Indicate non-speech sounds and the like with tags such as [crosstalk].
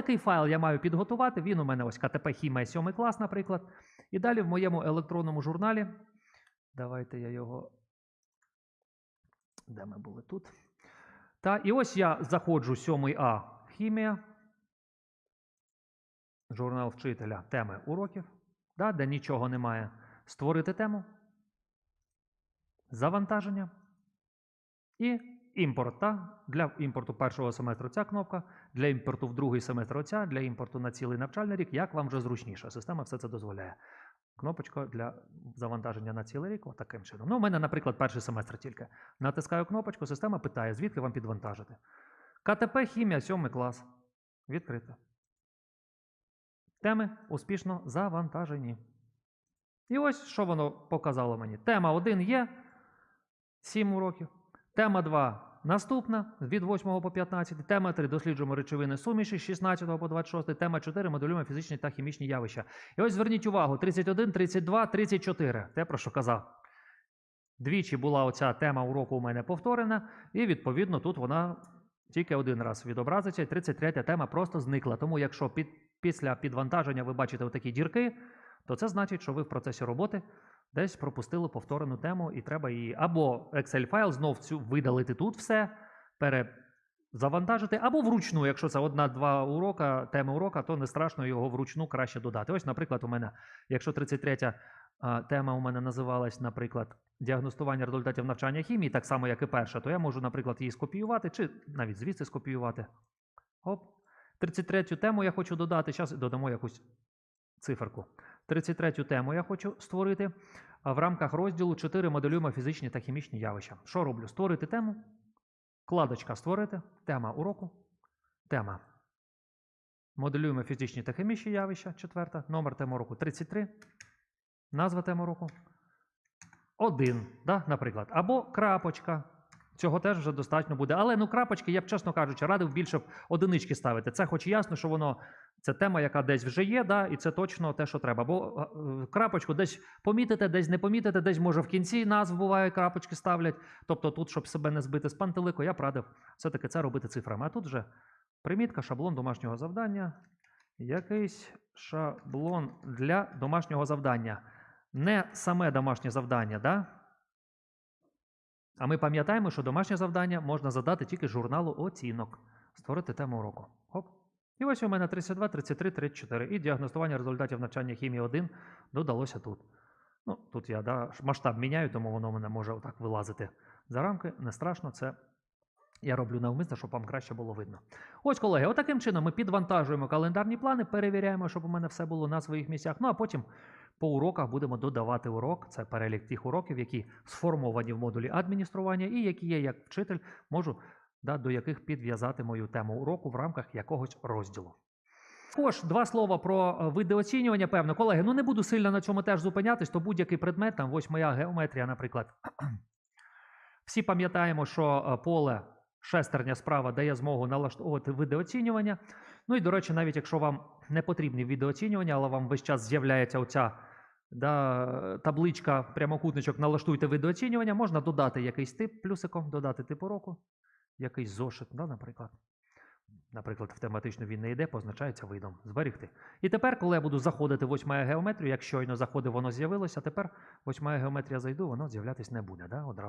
такий файл я маю підготувати. Він у мене ось КТП Хімія 7 клас, наприклад. І далі в моєму електронному журналі. Давайте я його. Де ми були тут? Та, і ось я заходжу 7А хімія. Журнал вчителя теми уроків, да, де нічого немає. Створити тему. Завантаження. І імпорт. Та? Для імпорту першого семестру ця кнопка, для імпорту в другий семестр оця, для імпорту на цілий навчальний рік, як вам вже зручніше. Система все це дозволяє. Кнопочка для завантаження на цілий рік, отаким чином. Ну, у мене, наприклад, перший семестр тільки. Натискаю кнопочку, система питає, звідки вам підвантажити. КТП хімія, 7 клас. Відкрито. Теми успішно завантажені. І ось що воно показало мені. Тема 1 є 7 уроків. Тема 2 наступна від 8 по 15. Тема 3 досліджуємо речовини суміші з 16 по 26. Тема 4 моделюємо фізичні та хімічні явища. І ось зверніть увагу: 31, 32, 34. Те, про що казав. Двічі була оця тема уроку у мене повторена, і відповідно тут вона тільки один раз відобразиться. І 33 тема просто зникла. Тому, якщо під, після підвантаження ви бачите отакі дірки, то це значить, що ви в процесі роботи десь пропустили повторену тему, і треба її або Excel файл знов цю видалити тут все, перезавантажити, або вручну, якщо це одна-два урока, теми урока, то не страшно його вручну краще додати. Ось, наприклад, у мене, якщо 33 а, тема у мене називалась, наприклад, діагностування результатів навчання хімії, так само, як і перша, то я можу, наприклад, її скопіювати, чи навіть звідси скопіювати. Оп. 33 тему я хочу додати. Зараз додамо якусь циферку. 33 тему я хочу створити в рамках розділу 4 моделюємо фізичні та хімічні явища. Що роблю? Створити тему, кладочка створити, тема уроку, тема. Моделюємо фізичні та хімічні явища, четверта, номер теми уроку 33, назва теми уроку 1, да, наприклад. Або крапочка. Цього теж вже достатньо буде. Але ну крапочки, я б, чесно кажучи, радив більше одинички ставити. Це хоч і ясно, що воно це тема, яка десь вже є, да, і це точно те, що треба. Бо е, крапочку десь помітите, десь не помітите, десь може в кінці назв буває, крапочки ставлять. Тобто тут, щоб себе не збити з пантелику, я б радив все-таки це робити цифрами. А тут вже примітка, шаблон домашнього завдання. Якийсь шаблон для домашнього завдання. Не саме домашнє завдання, да? А ми пам'ятаємо, що домашнє завдання можна задати тільки журналу оцінок. Створити тему уроку. Хоп. І ось у мене 32, 33, 34. І діагностування результатів навчання хімії 1 додалося тут. Ну, тут я да, масштаб міняю, тому воно мене може отак вилазити за рамки. Не страшно, це я роблю навмисно, щоб вам краще було видно. Ось, колеги, отаким чином ми підвантажуємо календарні плани, перевіряємо, щоб у мене все було на своїх місцях. Ну а потім по уроках будемо додавати урок. Це перелік тих уроків, які сформовані в модулі адміністрування, і які я, як вчитель, можу да, до яких підв'язати мою тему уроку в рамках якогось розділу. Також два слова про е, види оцінювання. Певно, колеги, ну не буду сильно на цьому теж зупинятись, то будь-який предмет, там ось моя геометрія, наприклад. [clears throat] Всі пам'ятаємо, що е, поле шестерня справа дає змогу налаштовувати види. Ну і, до речі, навіть якщо вам не потрібні види оцінювання, але вам весь час з'являється оця да, табличка прямокутничок, налаштуйте види можна додати якийсь тип плюсиком, додати тип уроку, якийсь зошит, да, наприклад. Наприклад, в тематичну він не йде, позначається видом. Зберігти. І тепер, коли я буду заходити в 8 геометрію, як щойно заходив, воно з'явилося, тепер 8 геометрія зайду, воно з'являтись не буде. Да, одразу.